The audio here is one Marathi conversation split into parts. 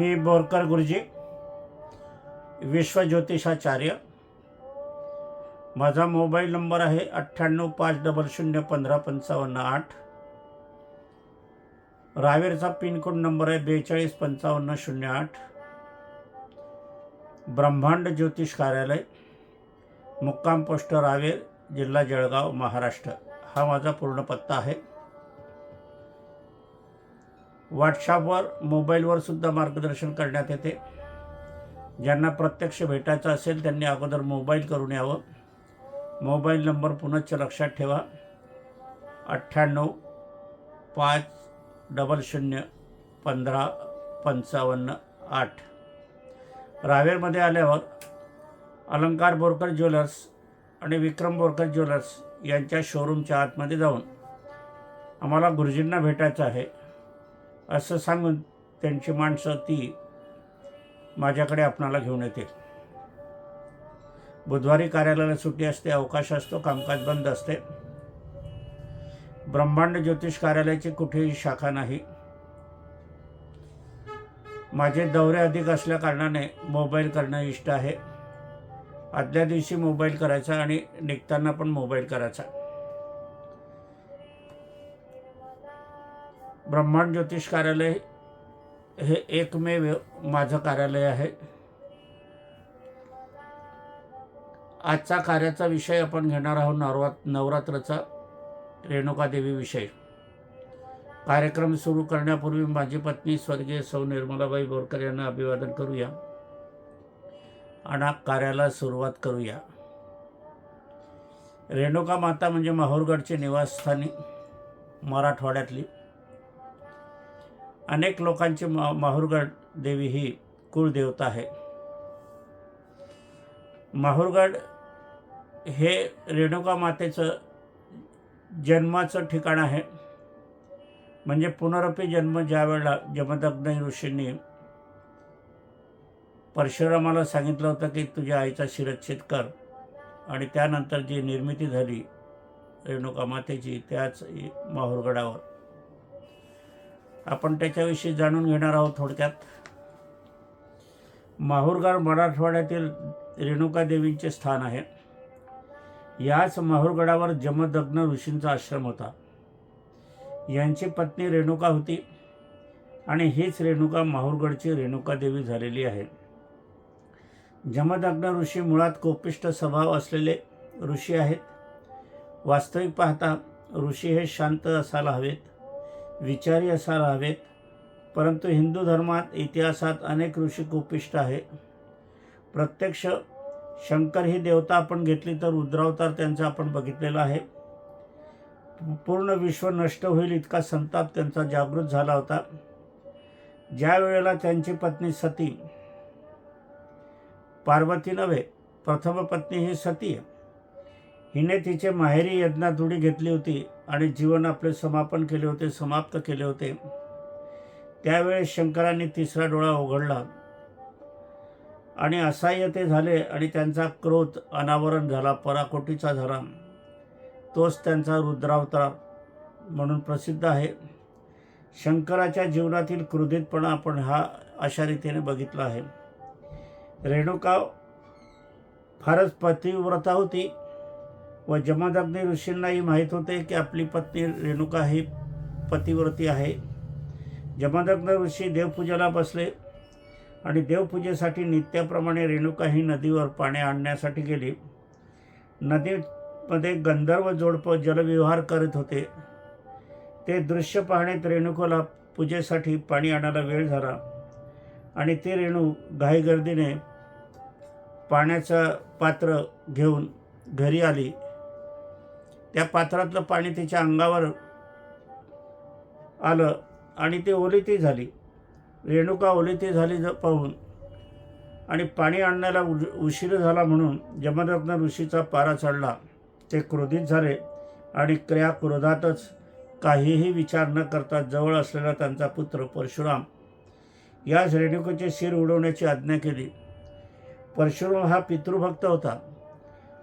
मी बोरकर गुरुजी विश्वज्योतिषाचार्य. माझा मोबाईल नंबर आहे अठ्ठ्याण्णव पाच डबल शून्य पंधरा पंचावन्न आठ. रावेरचा पिनकोड नंबर आहे बेचाळीस पंचावन्न शून्य आठ. ब्रह्मांड ज्योतिष कार्यालय मुक्काम पोस्ट रावेर जिल्हा जळगाव महाराष्ट्र. हा माझा पूर्ण पत्ता आहे. व्हॉट्सॲपवर मोबाईलवर सुद्धा मार्गदर्शन करण्यात येते. ज्यांना प्रत्यक्ष भेटायचं असेल त्यांनी अगोदर मोबाईल करून यावं. मोबाईल नंबर पुनश्च लक्षात ठेवा. अठ्ठ्याण्णव पाच डबल शून्य पंधरा पंचावन्न आठ. रावेरमध्ये आल्यावर अलंकार बोरकर ज्वेलर्स आणि विक्रम बोरकर ज्वेलर्स यांच्या शोरूमच्या आतमध्ये जाऊन. आम्हाला गुरुजींना भेटायचं आहे. असं सांगून त्यांची माणसं ती माझ्याकडे आपणाला घेऊन येते. बुधवारी कार्यालयाला सुट्टी असते अवकाश असतो कामकाज बंद असते. ब्रह्मांड ज्योतिष कार्यालयाची कुठेही शाखा नाही. माझे दौरे अधिक असल्या कारणाने मोबाईल करणं इष्ट आहे. आदल्या दिवशी मोबाईल करायचा आणि निघताना पण मोबाईल करायचा. ब्रह्मांड ज्योतिष कार्यालय हे एकमेव माझं कार्यालय आहे. आजचा कार्याचा विषय आपण घेणार आहोत नवरात नवरात्राचा रेणुकादेवी विषय. कार्यक्रम सुरू करण्यापूर्वी माझी पत्नी स्वर्गीय सौ निर्मलाबाई बोरकर यांना अभिवादन करूया. आणि कार्याला सुरुवात करूया. रेणुका माता म्हणजे माहूरगडचे निवासस्थानी मराठवाड्यातली अनेक लोकांची मा माहूरगड देवी ही कुळदेवता आहे. माहूरगड हे रेणुका मातेचं जन्माचं ठिकाण आहे. म्हणजे पुनरपी जन्म ज्या वेळेला जमदग्न ऋषींनी परशुरामाला सांगितलं होतं की तुझ्या आईचा शिरच्छेद कर आणि त्यानंतर जी निर्मिती झाली रेणुका मातेची त्याच माहूरगडावर. आपण त्याच्याविषयी जाणून घेणार आहोत थोडक्यात. माहूरगड मराठवाड्यातील रेणुका देवींचे स्थान आहे. याच माहूरगडावर जमदग्न ऋषींचा आश्रम होता. यांची पत्नी रेणुका होती आणि हीच रेणुका माहूरगडची रेणुका देवी झालेली आहे. जमदग्न ऋषी मुळात कोपिष्ट स्वभाव असलेले ऋषी आहेत. वास्तविक पाहता ऋषी हे शांत असायला हवेत. विचारी असायला हवेत परंतु हिंदू धर्मात इतिहासात अनेक ऋषी कोपिष्ट आहे प्रत्यक्ष शंकर ही देवता आपण घेतली तर रुद्रावतार त्यांचा आपण बघितलेला आहे. पूर्ण विश्व नष्ट होईल इतका संताप त्यांचा जागृत झाला होता. ज्या वेळेला त्यांची पत्नी सती पार्वती नव्हे प्रथम पत्नी ही सती आहे. हिने तिचे माहेरी यज्ञात उडी घेतली होती आणि जीवन आपले समापन केले होते समाप्त केले होते. त्यावेळेस शंकरांनी तिसरा डोळा उघडला. आणि असह्य ते झाले आणि त्यांचा क्रोध अनावरण झाला पराकोटीचा झाला. तोच त्यांचा रुद्रावतार म्हणून प्रसिद्ध आहे. शंकराच्या जीवनातील क्रोधितपणा आपण हा अशा रीतीने बघितला आहे. रेणुका फारच पतिव्रता होती. व जमदग्नी ऋषींनाही माहीत होते की आपली पत्नी रेणुका ही पतिव्रती आहे. जमादग्न ऋषी देवपूजेला बसले आणि देवपूजेसाठी नित्याप्रमाणे रेणुका ही नदीवर पाणी आणण्यासाठी गेली. नदीमध्ये गंधर्व जोडपं जलविहार करत होते. ते दृश्य पाहण्यात रेणुकाला पूजेसाठी पाणी आणायला वेळ झाला आणि ती रेणू घाईगर्दीने पाण्याचं पात्र घेऊन घरी आली. त्या पात्रातलं पाणी तिच्या अंगावर आलं आणि ती ओलिती झाली. रेणुका ओलिती झाली ज पाहून. आणि पाणी आणण्याला उज उशीर झाला म्हणून जमदरत्न ऋषीचा पारा चढला. ते क्रोधित झाले आणि क्रिया क्रोधातच काहीही विचार न करता जवळ असलेला त्यांचा पुत्र परशुराम याच रेणुकेचे शिर उडवण्याची आज्ञा केली. परशुराम हा पितृभक्त होता.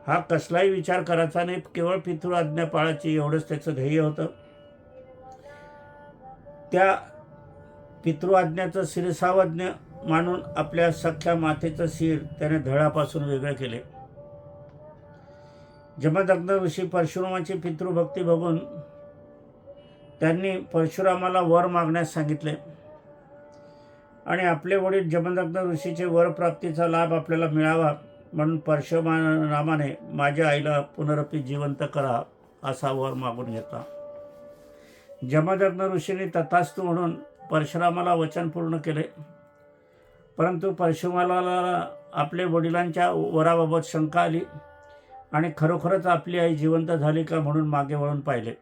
हा कसलाही विचार करायचा नाही केवळ पितृ आज्ञा पाळायची एवढंच त्याचं ध्येय होतं. त्या पितृआज्ञाचं शिरसावज्ञ मानून आपल्या सख्या मातेचं शिर त्याने धडापासून वेगळे केले. जमदग्न ऋषी परशुरामाची पितृभक्ती बघून त्यांनी परशुरामाला वर मागण्यास सांगितले. आणि आपले वडील जमदग्न ऋषीचे वर प्राप्तीचा लाभ आपल्याला मिळावा म्हणून परशुरामाने माझ्या आईला पुनरपी जिवंत करा असा वर मागून घेतला. जमदग्न ऋषीने तथास्तु म्हणून परशुरामाला वचन पूर्ण केले. परंतु परशुरामाला आपले वडिलांच्या वराबाबत शंका आली आणि खरोखरच आपली आई जिवंत झाली का म्हणून मागे वळून पाहिले.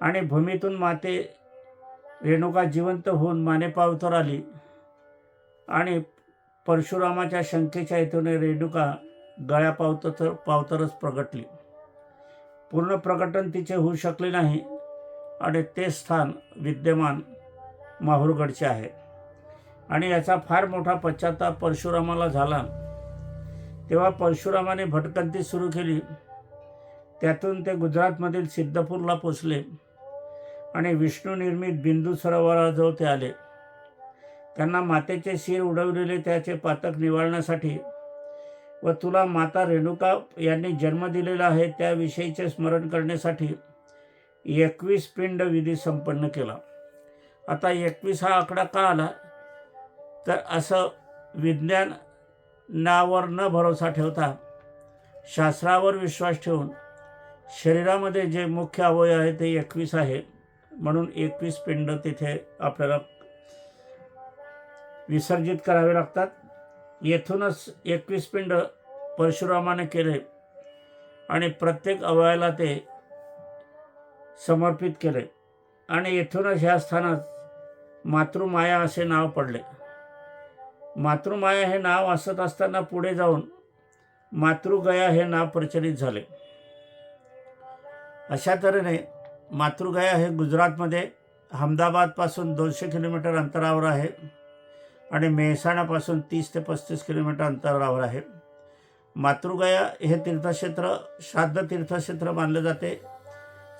आणि भूमीतून माते रेणुका जिवंत होऊन मानेपावतर आली आणि परशुरामाच्या शंकेच्या हेतूने रेणुका गळ्या पावतर पावतरच प्रगटली. पूर्ण प्रकटन तिचे होऊ शकले नाही आणि ते स्थान विद्यमान माहूरगडचे आहे. आणि याचा फार मोठा पश्चाताप परशुरामाला झाला. तेव्हा परशुरामाने भटकंती सुरू केली. त्यातून ते गुजरातमधील सिद्धपूरला पोचले आणि विष्णू निर्मित बिंदू सरोवराजवळ ते आले. त्यांना मातेचे शिर उडवलेले त्याचे पातक निवारण्यासाठी व तुला माता रेणुका यांनी जन्म दिलेला आहे त्याविषयीचे स्मरण करण्यासाठी एकवीस पिंड विधी संपन्न केला. आता एकवीस हा आकडा का आला? तर असं विज्ञान नावर न भरोसा ठेवता शास्त्रावर विश्वास ठेवून शरीरामध्ये जे मुख्य अवयव आहे ते एकवीस आहे. म्हणून एकवीस पिंड तिथे आपल्याला विसर्जित करावे लागतात. येथूनच एकवीस पिंड परशुरामाने केले आणि प्रत्येक अवयाला ते समर्पित केले. आणि येथूनच ह्या स्थानात मातृमाया असे नाव पडले. मातृमाया हे नाव असत असताना पुढे जाऊन मातृगया हे नाव प्रचलित झाले. अशा तऱ्हेने मातृगया हे गुजरातमध्ये अहमदाबादपासून दोनशे किलोमीटर अंतरावर आहे. आणि मेहसाणापासून तीस ते पस्तीस किलोमीटर अंतरावर आहे. मातृगया हे तीर्थक्षेत्र श्राद्ध तीर्थक्षेत्र मानले जाते.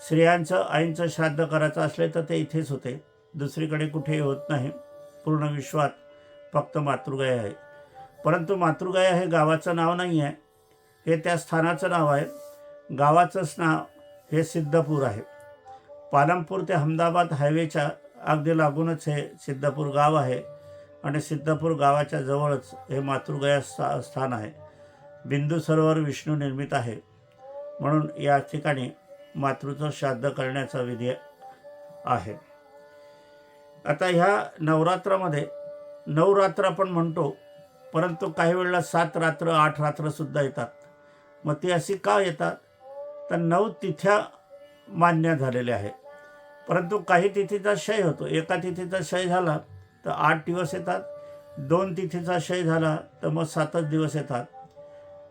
स्त्रियांचं आईंचं श्राद्ध करायचं असले तर ते इथेच होते. दुसरीकडे कुठेही होत नाही. पूर्ण विश्वात फक्त मातृगया आहे. परंतु मातृगया हे गावाचं नाव नाही आहे. हे त्या स्थानाचं नाव आहे. गावाचंच नाव हे सिद्धपूर आहे. पालमपूर ते अहमदाबाद हायवेच्या अगदी लागूनच हे सिद्धपूर गाव आहे. आणि सिद्धपूर गावाच्या जवळच हे मातृगया स्था स्थान आहे. बिंदू सरोवर विष्णू निर्मित आहे. म्हणून या ठिकाणी मातृचं श्राद्ध करण्याचा विधी आहे. आता ह्या नवरात्रामध्ये नऊ रात्र आपण म्हणतो परंतु काही वेळेला सात रात्र आठ रात्रसुद्धा येतात. मग ती अशी का येतात? तर नऊ तिथ्या मान्य झालेल्या आहे परंतु काही तिथीचा क्षय होतो. एका तिथीचा क्षय झाला तर आठ दिवस येतात. दोन तिथीचा क्षय झाला तर मग सातच दिवस येतात.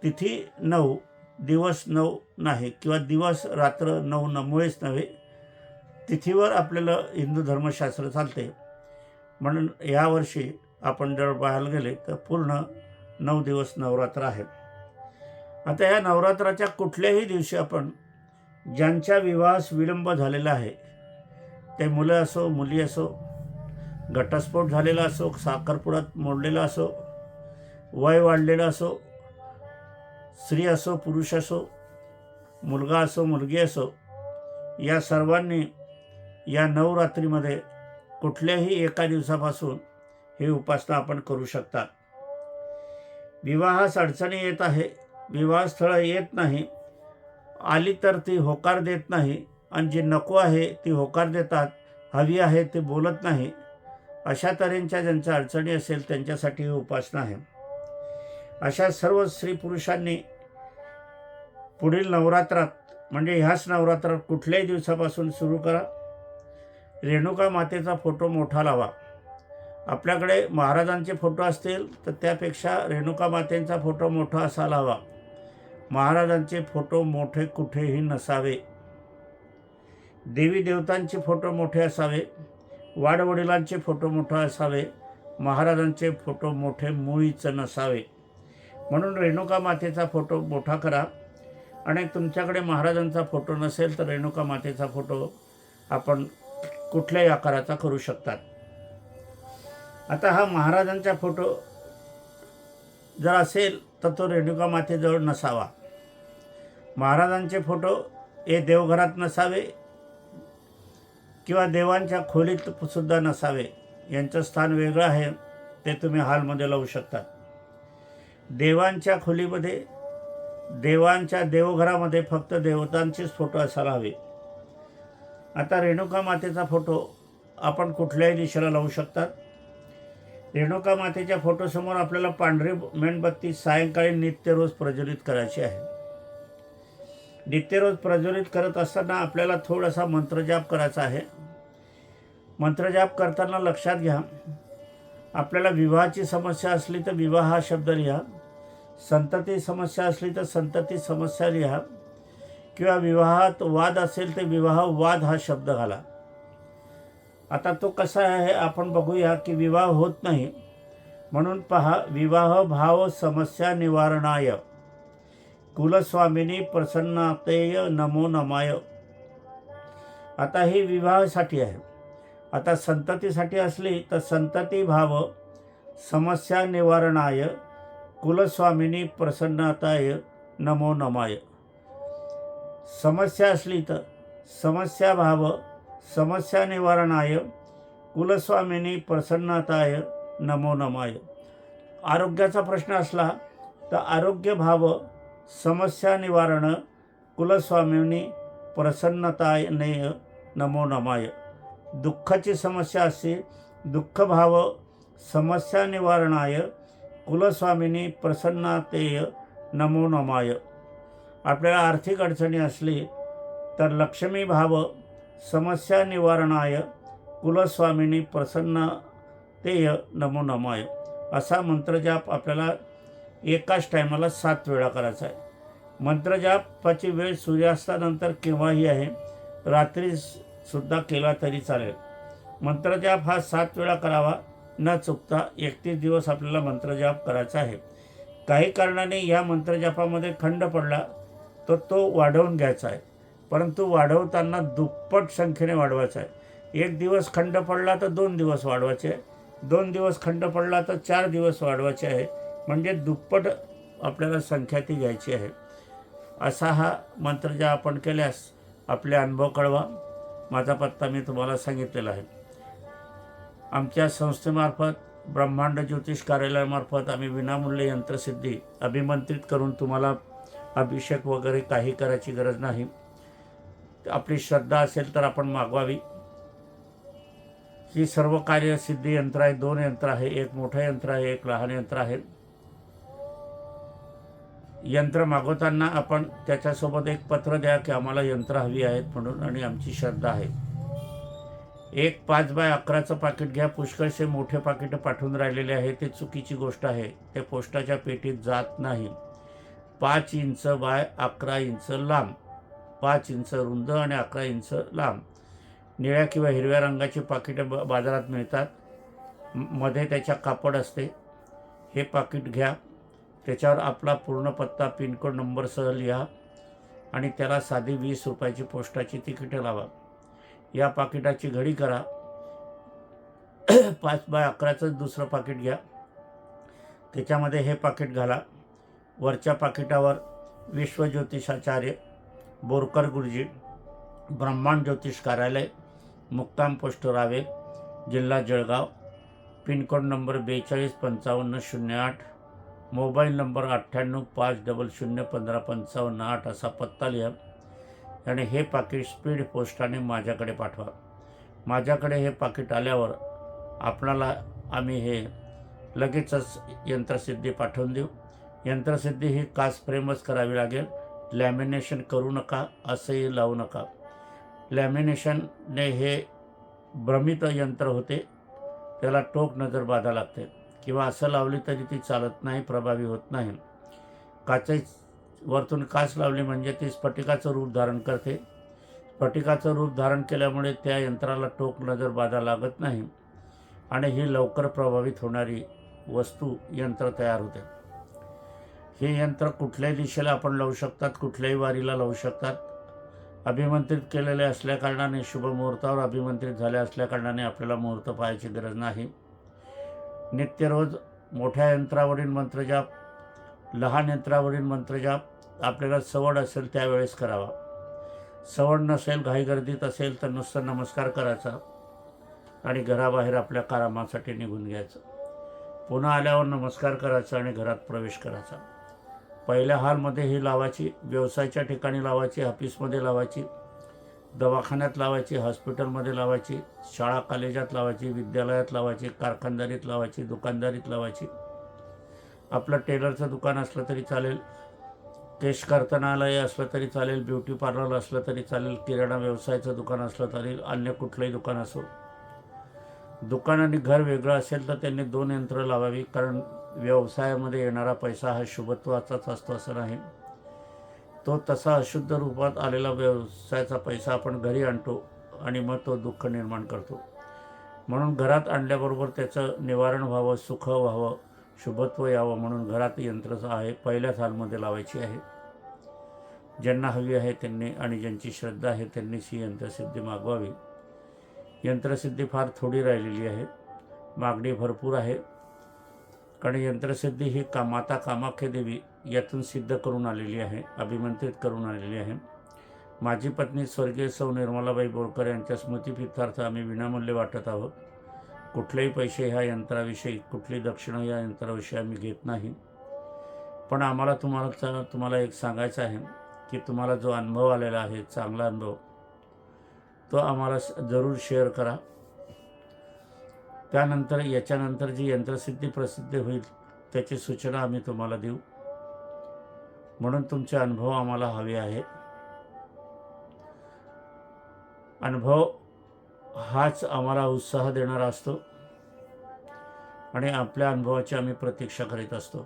तिथी नऊ दिवस नऊ नाही किंवा दिवस रात्र नऊ नमुळेच नव्हे. तिथीवर आपल्याला हिंदू धर्मशास्त्र चालते. म्हणून यावर्षी आपण जर पाहायला गेले तर पूर्ण नऊ दिवस नवरात्र आहे. आता या नवरात्राच्या कुठल्याही दिवशी आपण ज्यांच्या विवाहास विलंब झालेला आहे ते मुलं असो मुली असो घटस्फोट झालेला असो साखरपुड्यात मोडलेला असो वय वाढलेलं असो स्त्री असो पुरुष असो मुलगा असो मुलगी असो या सर्वांनी या नवरात्रीमध्ये कुठल्याही एका दिवसापासून ही उपासना आपण करू शकता विवाहास अडचणी येत आहे विवाहस्थळं येत नाही आली तर ती होकार देत नाही आणि जी नको आहे ती होकार देतात हवी आहे ते बोलत नाही अशा तऱ्हेच्या ज्यांच्या अडचणी असेल त्यांच्यासाठी ही उपासना आहे. अशा सर्व स्त्री पुरुषांनी पुढील नवरात्रात म्हणजे ह्याच नवरात्रात कुठल्याही दिवसापासून सुरू करा. रेणुका मातेचा फोटो मोठा लावा. आपल्याकडे महाराजांचे फोटो असतील तर त्यापेक्षा रेणुका मातेंचा फोटो मोठा असा लावा. महाराजांचे फोटो मोठे कुठेही नसावे. देवी देवतांचे फोटो मोठे असावे. वाडवडिलांचे फोटो मोठे असावे महाराजांचे फोटो मोठे मुळीच नसावे. म्हणून रेणुका मातेचा फोटो मोठा करा. आणि तुमच्याकडे महाराजांचा फोटो नसेल तर रेणुका मातेचा फोटो आपण कुठल्याही आकाराचा करू शकतात. आता हा महाराजांचा फोटो जर असेल तर तो रेणुका मातेजवळ नसावा. महाराजांचे फोटो हे देवघरात नसावे किंवा देवांच्या खोलीत सुद्धा नसावे. यांचं स्थान वेगळं आहे. ते तुम्ही हॉलमध्ये लावू शकता. देवांच्या खोलीमध्ये देवांच्या देवघरामध्ये फक्त देवतांचेच फोटो असायला हवे. आता रेणुका मातेचा फोटो आपण कुठल्याही दिशेला लावू शकतात रेणुका मातेच्या फोटोसमोर आपल्याला पांढरी मेणबत्ती सायंकाळी नित्य रोज प्रज्वलित करायची आहे. नित्यरोज प्रज्वलित करत असताना आपल्याला थोडासा मंत्रजाप करायचा आहे. मंत्रजाप करताना लक्षात घ्या. आपल्याला विवाहाची समस्या असली तर विवाह हा शब्द लिहा. संतती समस्या असली तर संतती समस्या लिहा. किंवा विवाहात वाद असेल तर विवाह वाद हा शब्द घाला. आता तो कसा आहे आपण बघूया की विवाह होत नाही. म्हणून पहा विवाह भाव समस्या निवारणाय. कुलस्वामिनी प्रसन्नातेय नमो नमाय. आता ही विवाहासाठी आहे. आता संततीसाठी असली तर संतती भाव समस्या निवारणाय कुलस्वामिनी प्रसन्नताय नमो नमाय. समस्या असली तर समस्या भाव समस्या निवारणाय कुलस्वामिनी प्रसन्नताय नमो नमाय. आरोग्याचा प्रश्न असला तर आरोग्य भाव समस्या निवारण कुलस्वामिनी प्रसन्नताय नेय नमो नमाय. दुःखाची समस्या असते दुःखभाव समस्या निवारणाय कुलस्वामिनी प्रसन्नातेय नमो नमाय. आपल्याला आर्थिक अडचणी असली तर लक्ष्मी भाव समस्या निवारणाय कुलस्वामिनी प्रसन्नतेय नमो नमाय. असा मंत्रजाप आपल्याला एकाच टायमाला सात वेळा करायचा आहे. मंत्रजापाची वेळ सूर्यास्तानंतर केव्हाही आहे? रात्री सुद्धा केला तरी चालेल. मंत्रजाप हा सात वेळा करावा न चुकता एकतीस दिवस आपल्याला मंत्रजाप करायचा आहे. काही कारणाने या मंत्रजापामध्ये खंड पडला तर तो वाढवून घ्यायचा आहे. परंतु वाढवताना दुप्पट संख्येने वाढवायचा आहे. एक दिवस खंड पडला तर दोन दिवस वाढवायचे दोन दिवस खंड पडला तर चार दिवस वाढवायचे आहे. म्हणजे दुप्पट आपल्याला संख्या ती घ्यायची आहे. असा हा मंत्र ज्या आपण केल्यास आपले अनुभव कळवा. माझा पत्ता मी तुम्हाला सांगितलेला आहे. आमच्या संस्थेमार्फत ब्रह्मांड ज्योतिष कार्यालयामार्फत आम्ही विनामूल्य यंत्रसिद्धी अभिमंत्रित करून तुम्हाला अभिषेक वगैरे काही करायची गरज नाही. आपली श्रद्धा असेल तर आपण मागवावी. ही सर्व कार्यसिद्धी यंत्र आहे दोन यंत्र आहे एक मोठं यंत्र आहे एक लहान यंत्र आहे. यंत्र मागवताना आपण त्याच्यासोबत एक पत्र द्या की आम्हाला यंत्र हवी आहेत म्हणून आणि आमची श्रद्धा आहे. एक पाच बाय अकराचं पाकिट घ्या. पुष्कळसे मोठे पाकिटं पाठवून राहिलेले आहे. ते चुकीची गोष्ट आहे. ते पोस्टाच्या पेटीत जात नाही. पाच इंच बाय अकरा इंच लांब. पाच इंच रुंद आणि अकरा इंच लांब. निळ्या किंवा हिरव्या रंगाची पाकिटं ब बाजारात मिळतात. मध्ये त्याच्या कापड असते. हे पाकिट घ्या. त्याच्यावर आपला पूर्ण पत्ता पिनकोड नंबरसह लिहा आणि त्याला साधी वीस रुपयाची पोस्टाची तिकिटं लावा. या पाकिटाची घडी करा. पाच बाय अकराचं दुसरं पाकिट घ्या. त्याच्यामध्ये हे पाकिट घाला. वरच्या पाकिटावर विश्वज्योतिषाचार्य बोरकर गुरुजी ब्रह्मांड ज्योतिष कार्यालय मुक्काम पोस्ट रावे जिल्हा जळगाव पिनकोड नंबर बेचाळीस पंचावन्न शून्य आठ. मोबाईल नंबर अठ्ठ्याण्णव पाच डबल शून्य पंधरा पंचावन्न आठ असा पत्ता लिहा आणि हे पाकिट स्पीड पोस्टाने माझ्याकडे पाठवा. माझ्याकडे हे पाकिट आल्यावर आपणाला आम्ही हे लगेचच यंत्रसिद्धी पाठवून देऊ. यंत्रसिद्धी ही कास फ्रेमच करावी लागेल. लॅमिनेशन करू नका असंही लावू नका. लॅमिनेशनने हे भ्रमित यंत्र होते. त्याला टोक नजर बाधा लागते. किंवा असं लावली तरी ती चालत नाही प्रभावी होत नाही. काचे वरतून काच लावली म्हणजे ती स्फटिकाचं रूप धारण करते. स्फटिकाचं रूप धारण केल्यामुळे त्या यंत्राला टोक नजर बाधा लागत नाही आणि ही लवकर प्रभावित होणारी वस्तू यंत्र तयार होते. हे यंत्र कुठल्याही दिशेला आपण लावू शकतात कुठल्याही वारीला लावू शकतात. अभिमंत्रित केलेले असल्याकारणाने शुभ मुहूर्तावर अभिमंत्रित झाले असल्याकारणाने आपल्याला मुहूर्त पाहायची गरज नाही. नित्य रोज मोठ्या यंत्रावरील मंत्रजाप लहान यंत्रावरील मंत्रजाप आपल्याला सवड असेल त्यावेळेस करावा. सवड नसेल घाईगर्दीत असेल तर नुसतं नमस्कार करायचा आणि घराबाहेर आपल्या कामासाठी निघून घ्यायचं. पुन्हा आल्यावर नमस्कार करायचा आणि घरात प्रवेश करायचा. पहिल्या हॉलमध्ये ही लावायची व्यवसायाच्या ठिकाणी लावायची ऑफिसमध्ये लावायची दवाखान्यात लावायची हॉस्पिटलमध्ये लावायची शाळा कॉलेजात लावायची विद्यालयात लावायची कारखानदारीत लावायची दुकानदारीत लावायची. आपलं टेलरचं दुकान असलं तरी चालेल केश कर्तनालय असलं तरी चालेल ब्युटी पार्लर असलं तरी चालेल किराणा व्यवसायाचं दुकान असलं तरी अन्य कुठलंही दुकान असो. दुकान आणि घर वेगळं असेल तर त्यांनी दोन यंत्र लावावी कारण व्यवसायामध्ये येणारा पैसा हा शुभत्वाचाच असतो असं नाही. तो तसा अशुद्ध रूपात आलेला व्यवसायाचा पैसा आपण घरी आणतो आणि मग तो दुःख निर्माण करतो. म्हणून घरात आणल्याबरोबर त्याचं निवारण व्हावं सुख व्हावं शुभत्व यावं म्हणून घरात यंत्र आहे पहिल्याच हालमध्ये लावायची आहे. ज्यांना हवी आहे त्यांनी आणि ज्यांची श्रद्धा आहे त्यांनीच ही यंत्रसिद्धी मागवावी. यंत्रसिद्धी फार थोडी राहिलेली आहे. मागणी भरपूर आहे. कारण यंत्रसिद्धी ही का माता कामाख्या देवी यातून सिद्ध करून आलेली आहे अभिमंत्रित करून आलेली आहे. माझी पत्नी स्वर्गीय सौ निर्मलाबाई बोरकर यांच्या स्मृतिप्रित्यर्थ आम्ही विनामूल्य वाटत आहोत. कुठलेही पैसे ह्या यंत्राविषयी कुठली दक्षिणा या यंत्राविषयी आम्ही घेत नाही. पण आम्हाला तुम्हाला तुम्हाला एक सांगायचं आहे की तुम्हाला जो अनुभव आलेला आहे चांगला अनुभव तो आम्हाला जरूर शेअर करा. त्यानंतर याच्यानंतर जी यंत्रसिद्धी प्रसिद्ध होईल त्याची सूचना आम्ही तुम्हाला देऊ. म्हणून तुमचे अनुभव आम्हाला हवे आहे अनुभव हाच आम्हाला उत्साह देणारा असतो आणि आपल्या अनुभवाची आम्ही प्रतीक्षा करीत असतो.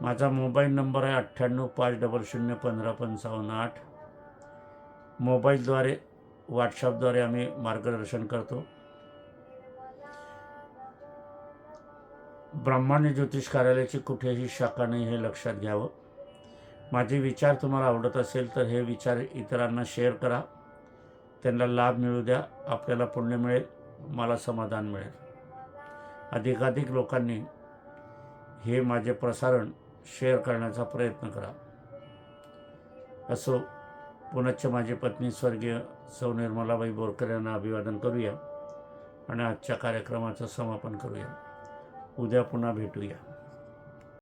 माझा मोबाईल नंबर आहे अठ्ठ्याण्णव पाच डबल शून्य पंधरा पंचावन्न आठ. मोबाईलद्वारे व्हॉट्सअपद्वारे आम्ही मार्गदर्शन करतो. ब्रह्मांड ज्योतिष कार्यालयाची कुठेही शाखा नाही हे लक्षात घ्यावं. माझे विचार तुम्हाला आवडत असेल तर हे विचार इतरांना शेअर करा. त्यांना लाभ मिळू द्या. आपल्याला पुण्य मिळेल. मला समाधान मिळेल. अधिकाधिक लोकांनी हे माझे प्रसारण शेअर करण्याचा प्रयत्न करा. असो पुनश्च माझी पत्नी स्वर्गीय सौ निर्मलाबाई बोरकर यांना अभिवादन करूया आणि आजच्या कार्यक्रमाचं समापन करूया. उद्या पुन्हा भेटूया.